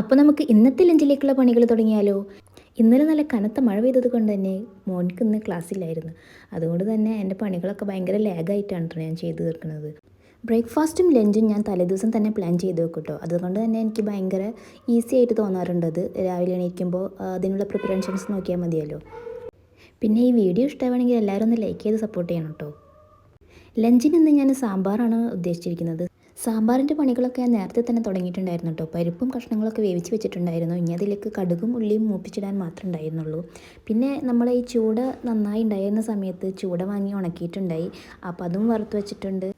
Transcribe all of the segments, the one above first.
അപ്പോൾ നമുക്ക് ഇന്നത്തെ ലഞ്ചിലേക്കുള്ള പണികൾ തുടങ്ങിയാലോ? ഇന്നലെ നല്ല കനത്ത മഴ പെയ്തത് കൊണ്ട് തന്നെ മോനിക്ക് ഇന്ന് ക്ലാസ്സില്ലായിരുന്നു. അതുകൊണ്ട് തന്നെ എന്റെ പണികളൊക്കെ ഭയങ്കര ലാഗായിട്ടാണ് ട്ടോ ഞാൻ ചെയ്തു തീർക്കുന്നത്. ബ്രേക്ക്ഫാസ്റ്റും ലഞ്ചും ഞാൻ തലേദിവസം തന്നെ പ്ലാൻ ചെയ്ത് വെക്കും കേട്ടോ അതുകൊണ്ട് തന്നെ എനിക്ക് ഭയങ്കര ഈസി ആയിട്ട് തോന്നാറുണ്ട് അത്. രാവിലെ എണീക്കുമ്പോൾ അതിനുള്ള പ്രിപ്പറേഷൻസ് നോക്കിയാൽ മതിയല്ലോ. പിന്നെ ഈ വീഡിയോ ഇഷ്ടമാണെങ്കിൽ എല്ലാവരും ഒന്ന് ലൈക്ക് ചെയ്ത് സപ്പോർട്ട് ചെയ്യണം കേട്ടോ ലഞ്ചിന് ഇന്ന് ഞാൻ സാമ്പാറാണ് ഉദ്ദേശിച്ചിരിക്കുന്നത്. സാമ്പാറിന്റെ പണികളൊക്കെ ഞാൻ നേരത്തെ തന്നെ തുടങ്ങിയിട്ടുണ്ടായിരുന്നു കേട്ടോ. പരിപ്പും കഷ്ണങ്ങളൊക്കെ വേവിച്ച് വെച്ചിട്ടുണ്ടായിരുന്നു. ഇനി അതിലേക്ക് കടുകും ഉള്ളിയും മൂപ്പിച്ചിടാൻ മാത്രമേ ഉണ്ടായിരുന്നുള്ളൂ. പിന്നെ നമ്മൾ ഈ ചൂട് നന്നായി ഉണ്ടായിരുന്ന സമയത്ത് ചൂട വാങ്ങി ഉണക്കിയിട്ടുണ്ടായി. അപ്പോൾ അതും വറുത്ത് വെച്ചിട്ടുണ്ട്.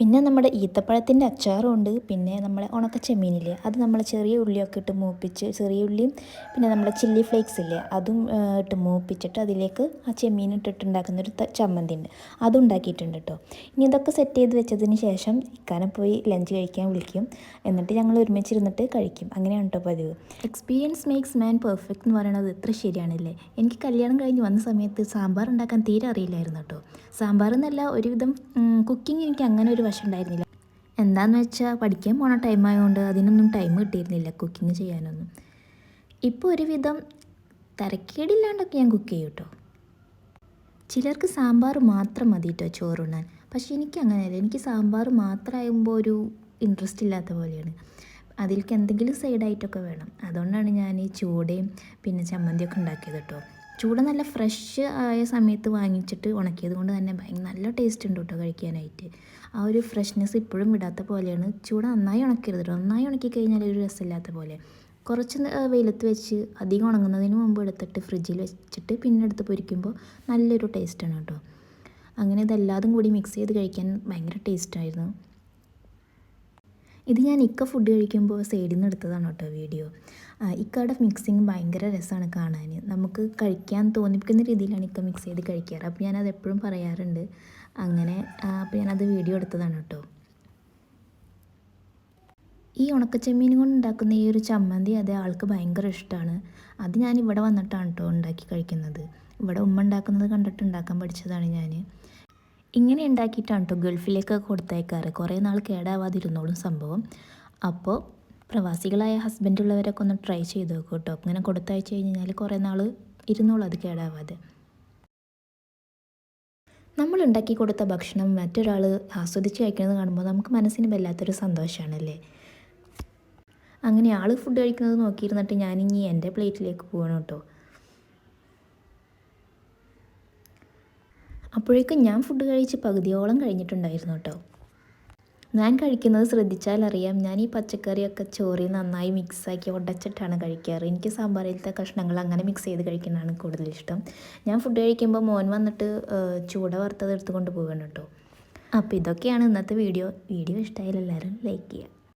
പിന്നെ നമ്മുടെ ഈത്തപ്പഴത്തിന്റെ അച്ചാറും ഉണ്ട് പിന്നെ നമ്മുടെ ഉണക്ക ചെമ്മീനില്ലേ അത് നമ്മൾ ചെറിയ ഉള്ളിയൊക്കെ ഇട്ട് മൂപ്പിച്ച് ചെറിയ ഉള്ളിയും പിന്നെ നമ്മുടെ ചില്ലി ഫ്ലേക്സ് ഇല്ലേ അതും ഇട്ട് മൂപ്പിച്ചിട്ട് അതിലേക്ക് ആ ചെമ്മീൻ ഇട്ടിട്ടുണ്ടാക്കുന്ന ഒരു ചമ്മന്തി ഉണ്ട് അതും ഉണ്ടാക്കിയിട്ടുണ്ട് കേട്ടോ ഇനി ഇതൊക്കെ സെറ്റ് ചെയ്ത് വെച്ചതിന് ശേഷം ഇക്കാനെ പോയി ലഞ്ച് കഴിക്കാൻ വിളിക്കും. എന്നിട്ട് ഞങ്ങൾ ഒരുമിച്ചിരുന്നിട്ട് കഴിക്കും. അങ്ങനെയാണ് കേട്ടോ പതിവ്. എക്സ്പീരിയൻസ് മേക്സ് മാൻ പെർഫെക്റ്റ് എന്ന് പറയുന്നത് ഇത്ര ശരിയാണല്ലേ? എനിക്ക് കല്യാണം കഴിഞ്ഞ് വന്ന സമയത്ത് സാമ്പാർ ഉണ്ടാക്കാൻ തീരെ അറിയില്ലായിരുന്നു കേട്ടോ സാമ്പാർ എന്നല്ല ഒരുവിധം കുക്കിംഗ് എനിക്ക് അങ്ങനെ ഒരു വശം ഉണ്ടായിരുന്നില്ല. എന്താന്ന് വെച്ചാൽ പഠിക്കാൻ പോണ ടൈം ആയതുകൊണ്ട് അതിനൊന്നും ടൈം കിട്ടിയിരുന്നില്ല കുക്കിംഗ് ചെയ്യാനൊന്നും. ഇപ്പോൾ ഒരുവിധം തരക്കേടില്ലാണ്ടൊക്കെ ഞാൻ കുക്ക് ചെയ്യും കേട്ടോ ചിലർക്ക് സാമ്പാർ മാത്രം മതി കേട്ടോ ചോറുണ്ണാൻ. പക്ഷേ എനിക്ക് അങ്ങനെയല്ല. എനിക്ക് സാമ്പാർ മാത്രമാകുമ്പോൾ ഒരു ഇൻട്രസ്റ്റ് ഇല്ലാത്ത പോലെയാണ്. അതിലേക്ക് എന്തെങ്കിലും സൈഡായിട്ടൊക്കെ വേണം. അതുകൊണ്ടാണ് ഞാൻ ഈ ചൂടയും പിന്നെ ചമ്മന്തിയൊക്കെ ഉണ്ടാക്കിയത് കേട്ടോ ചൂട നല്ല ഫ്രഷ് ആയ സമയത്ത് വാങ്ങിച്ചിട്ട് ഉണക്കിയത് കൊണ്ട് തന്നെ ഭയങ്കര നല്ല ടേസ്റ്റ് ഉണ്ട് കേട്ടോ കഴിക്കാനായിട്ട്. ആ ഒരു ഫ്രഷ്നെസ് ഇപ്പോഴും വിടാത്ത പോലെയാണ്. ചൂട് നന്നായി ഉണക്കരുത് കേട്ടോ നന്നായി ഉണക്കി കഴിഞ്ഞാൽ ഒരു രസമില്ലാത്ത പോലെ. കുറച്ച് വെയിലത്ത് വെച്ച് അധികം ഉണങ്ങുന്നതിന് മുമ്പ് എടുത്തിട്ട് ഫ്രിഡ്ജിൽ വെച്ചിട്ട് പിന്നെ എടുത്ത് പൊരിക്കുമ്പോൾ നല്ലൊരു ടേസ്റ്റാണ് കേട്ടോ അങ്ങനെ ഇതെല്ലാതും കൂടി മിക്സ് ചെയ്ത് കഴിക്കാൻ ഭയങ്കര ടേസ്റ്റായിരുന്നു ഇത് ഞാൻ ഇക്ക ഫുഡ് കഴിക്കുമ്പോൾ സൈഡിൽ നിന്ന് എടുത്തതാണ് കേട്ടോ വീഡിയോ ഇക്കയുടെ മിക്സിങ് ഭയങ്കര രസമാണ് കാണാൻ നമുക്ക് കഴിക്കാൻ തോന്നിപ്പിക്കുന്ന രീതിയിലാണ് ഇക്ക മിക്സ് ചെയ്ത് കഴിക്കാറ്. അപ്പോൾ ഞാനത് എപ്പോഴും പറയാറുണ്ട്. അങ്ങനെ അപ്പോൾ ഞാനത് വീഡിയോ എടുത്തതാണ് കേട്ടോ. ഈ ഉണക്കച്ചെമ്മീൻ കൊണ്ട് ഉണ്ടാക്കുന്ന ഈ ഒരു ചമ്മന്തി അതേ ആൾക്ക് ഭയങ്കര ഇഷ്ടമാണ് അത് ഞാൻ ഇവിടെ വന്നിട്ടാണ് കേട്ടോ ഉണ്ടാക്കി കഴിക്കുന്നത്. ഇവിടെ ഉമ്മ ഉണ്ടാക്കുന്നത് കണ്ടിട്ട് ഉണ്ടാക്കാൻ പഠിച്ചതാണ് ഞാൻ ഇങ്ങനെ ഉണ്ടാക്കിയിട്ടാണ് കേട്ടോ ഗൾഫിലേക്ക് കൊടുത്തയക്കാറ്. കുറേ നാൾ കേടാവാതിരുന്നോളും സംഭവം. അപ്പോൾ പ്രവാസികളായ ഹസ്ബൻഡുള്ളവരൊക്കെ ഒന്ന് ട്രൈ ചെയ്ത് നോക്കും കേട്ടോ ഇങ്ങനെ കൊടുത്തയച്ചു കഴിഞ്ഞാൽ കുറേ നാൾ ഇരുന്നോളും അത് കേടാവാതെ. നമ്മൾ ഉണ്ടാക്കി കൊടുത്ത ഭക്ഷണം മറ്റൊരാൾ ആസ്വദിച്ച് കഴിക്കുന്നത് കാണുമ്പോൾ നമുക്ക് മനസ്സിന് വല്ലാത്തൊരു സന്തോഷമാണല്ലേ അങ്ങനെ ആൾ ഫുഡ് കഴിക്കുന്നത് നോക്കിയിരുന്നിട്ട് ഞാനിനി എന്റെ പ്ലേറ്റിലേക്ക് പോകണം കേട്ടോ അപ്പോഴേക്കും ഞാൻ ഫുഡ് കഴിച്ച് പകുതിയോളം കഴിഞ്ഞിട്ടുണ്ടായിരുന്നു കേട്ടോ. ഞാൻ കഴിക്കുന്നത് ശ്രദ്ധിച്ചാൽ അറിയാം. ഞാൻ ഈ പച്ചക്കറിയൊക്കെ ചോറിൽ നന്നായി മിക്സാക്കി ഉടച്ചിട്ടാണ് കഴിക്കാറ്. എനിക്ക് സാമ്പാറിലത്തെ കഷ്ണങ്ങൾ അങ്ങനെ മിക്സ് ചെയ്ത് കഴിക്കുന്നതാണ് കൂടുതൽ ഇഷ്ടം. ഞാൻ ഫുഡ് കഴിക്കുമ്പോൾ മോൻ വന്നിട്ട് ചൂട വറുത്തത് എടുത്തുകൊണ്ട് പോകണം കേട്ടോ. അപ്പോൾ ഇതൊക്കെയാണ് ഇന്നത്തെ വീഡിയോ. വീഡിയോ ഇഷ്ടമായാലും എല്ലാവരും ലൈക്ക് ചെയ്യുക.